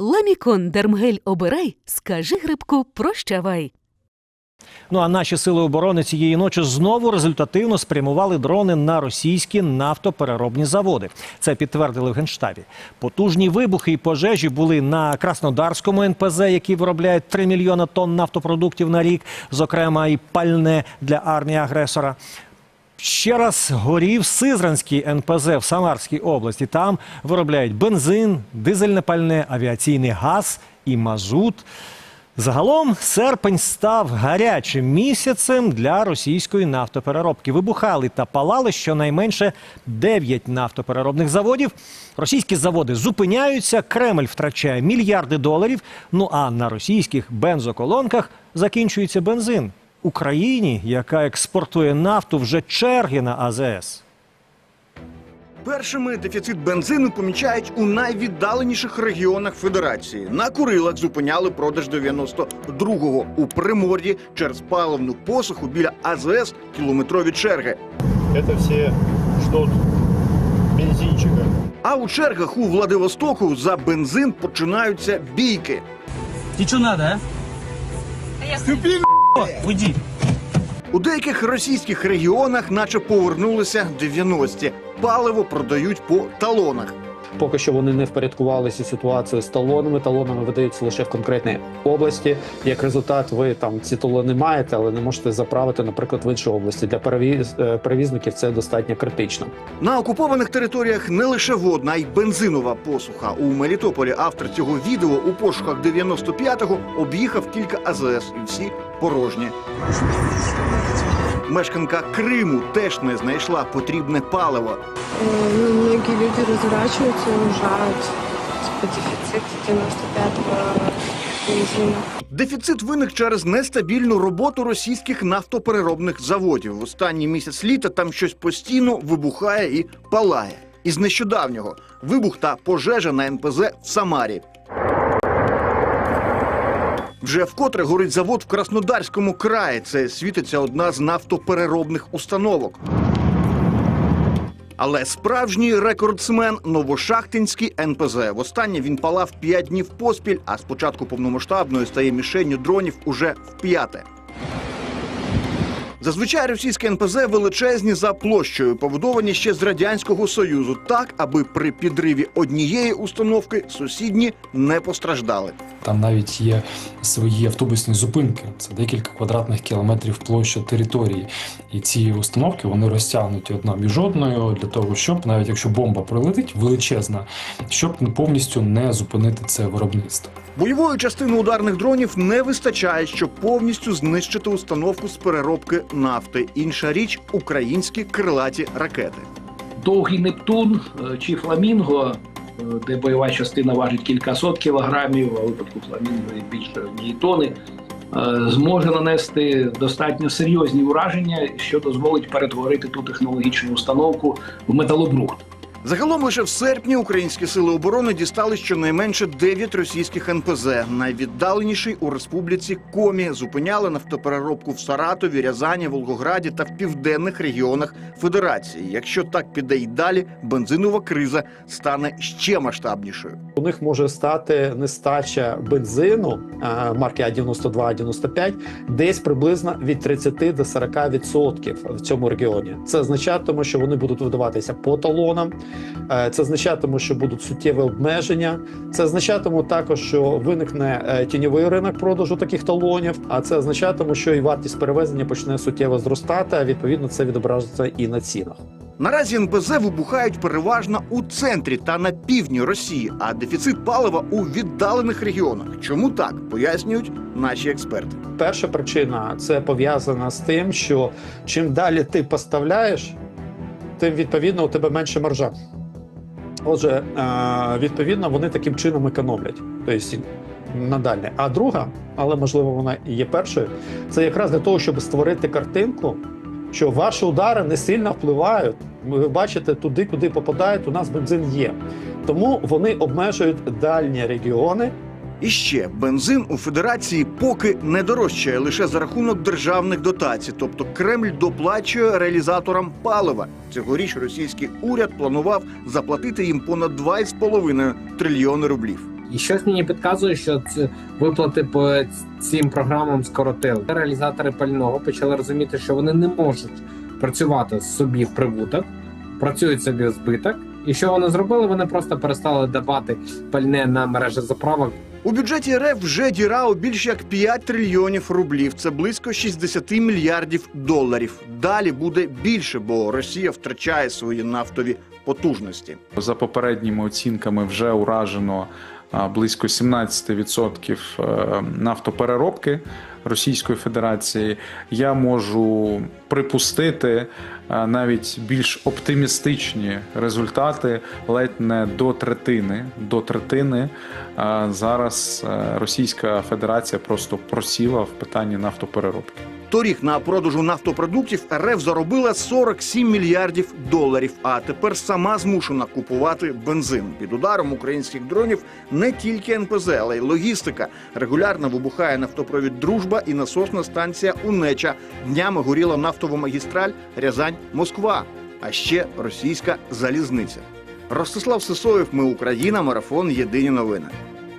Ламікон Дермгель обирай, скажи грибку прощавай. Ну а наші сили оборони цієї ночі знову результативно спрямували дрони на російські нафтопереробні заводи. Це підтвердили в генштабі. Потужні вибухи і пожежі були на Краснодарському НПЗ, який виробляє 3 мільйона тонн нафтопродуктів на рік, зокрема і пальне для армії агресора. Ще раз горів Сизранський НПЗ в Самарській області. Там виробляють бензин, дизельне пальне, авіаційний газ і мазут. Загалом серпень став гарячим місяцем для російської нафтопереробки. Вибухали та палали щонайменше 9 нафтопереробних заводів. Російські заводи зупиняються, Кремль втрачає мільярди доларів. Ну а на російських бензоколонках закінчується бензин. Україні, яка експортує нафту, вже черги на АЗС. Першими дефіцит бензину помічають у найвіддаленіших регіонах федерації. На Курилах зупиняли продаж 92-го. У Примор'ї через паливну посуху біля АЗС кілометрові черги. Это все ждут бензинчика. А у чергах у Владивостоку за бензин починаються бійки. Тебе что надо, а? Ступи, Уйди. У деяких російських регіонах, наче повернулися 90-ті. Паливо продають по талонах. Поки що вони не впорядкувалися ситуацію з талонами. Талонами видаються лише в конкретній області. Як результат, ви там ці талони маєте, але не можете заправити, наприклад, в іншій області. Для перевіз- е, перевізників це достатньо критично. На окупованих територіях не лише водна, а й бензинова посуха. У Мелітополі автор цього відео у пошуках 95-го об'їхав кілька АЗС і всі порожні. Мешканка Криму теж не знайшла потрібне паливо. Э, ну, многие люди разворачиваются и уезжают. Типа дефицит 95-го бензина. Дефіцит виник через нестабільну роботу російських нафтопереробних заводів. В останній місяць літа там щось постійно вибухає і палає. Із нещодавнього вибух та пожежа на НПЗ в Самарі. Вже вкотре горить завод в Краснодарському краї. Це світиться одна з нафтопереробних установок. Але справжній рекордсмен Новошахтинський НПЗ. Востаннє він палав п'ять днів поспіль, а з початку повномасштабної стає мішенню дронів уже вп'яте. Зазвичай російські НПЗ величезні за площею, побудовані ще з радянського союзу, так аби при підриві однієї установки сусідні не постраждали. Там навіть є свої автобусні зупинки. Це декілька квадратних кілометрів площа території. І ці установки вони розтягнуті одна між одною для того, щоб навіть якщо бомба прилетить величезна, щоб повністю не зупинити це виробництво. Бойової частини ударних дронів не вистачає, щоб повністю знищити установку з переробки нафти. Інша річ українські крилаті ракети. Довгий Нептун е, чи Фламінго, е, де бойова частина важить кількасот кілограмів, а випадку Фламінго більше однієї тони, е, зможе нанести достатньо серйозні ураження, що дозволить перетворити ту технологічну установку в металобрухт. Загалом лише в серпні українські сили оборони дістали щонайменше 9 російських НПЗ. Найвіддаленіший у республіці Комі зупиняли нафтопереробку в Саратові, Рязані, Волгограді та в південних регіонах Федерації. Якщо так піде й далі, бензинова криза стане ще масштабнішою. У них може стати нестача бензину е, марки А92, А95 десь приблизно від 30 до 40 відсотків в цьому регіоні. Це означатиме, що вони будуть видаватися по талонам. Е, Це означатиме, що будуть суттєві обмеження. Це означатиме також, що виникне е, тіньовий ринок продажу таких талонів. А це означатиме, що і вартість перевезення почне суттєво зростати. А відповідно це відображиться і на цінах. Наразі НПЗ вибухають переважно у центрі та на півдні Росії, а дефіцит палива у віддалених регіонах. Чому так пояснюють наші експерти? Перша причина це пов'язана з тим, що чим далі ти поставляєш, тим відповідно у тебе менше маржа. Отже, е, відповідно, вони таким чином економлять. Тобто надалі. А друга, але можливо вона і є першою, це якраз для того, щоб створити картинку, що ваші удари не сильно впливають. Ви бачите, туди, куди попадають, у нас бензин є. Тому вони обмежують дальні регіони, І ще бензин у федерації поки не дорожчає лише за рахунок державних дотацій, тобто Кремль доплачує реалізаторам палива. Цьогоріч російський уряд планував заплатити їм понад 2,5 трильйони рублів. І щось мені підказує, що ці виплати по цим програмам скоротили. Реалізатори пального почали розуміти, що вони не можуть працювати собі в прибуток, працюють собі в збиток. І що вони зробили? Вони просто перестали давати пальне на мережі заправок. У бюджеті РФ вже діра у більш як 5 трильйонів рублів. Це близько 60 мільярдів доларів. Далі буде більше, бо Росія втрачає свої нафтові потужності. За попередніми оцінками вже уражено близько 17% е, нафтопереробки Російської Федерації. Я можу припустити е, навіть більш оптимістичні результати, ледь не до третини. До третини Е, зараз е, Російська Федерація просто просіла в питанні нафтопереробки. Торік на продажу нафтопродуктів РФ заробила 47 мільярдів доларів. А тепер сама змушена купувати бензин. Під ударом українських дронів не тільки НПЗ, але й логістика. Регулярно вибухає нафтопровід Дружба і насосна станція Унеча. Днями горіла нафтова магістраль Рязань Москва. А ще російська залізниця. Ростислав Сисоєв. Ми Україна. Марафон. Єдині новини.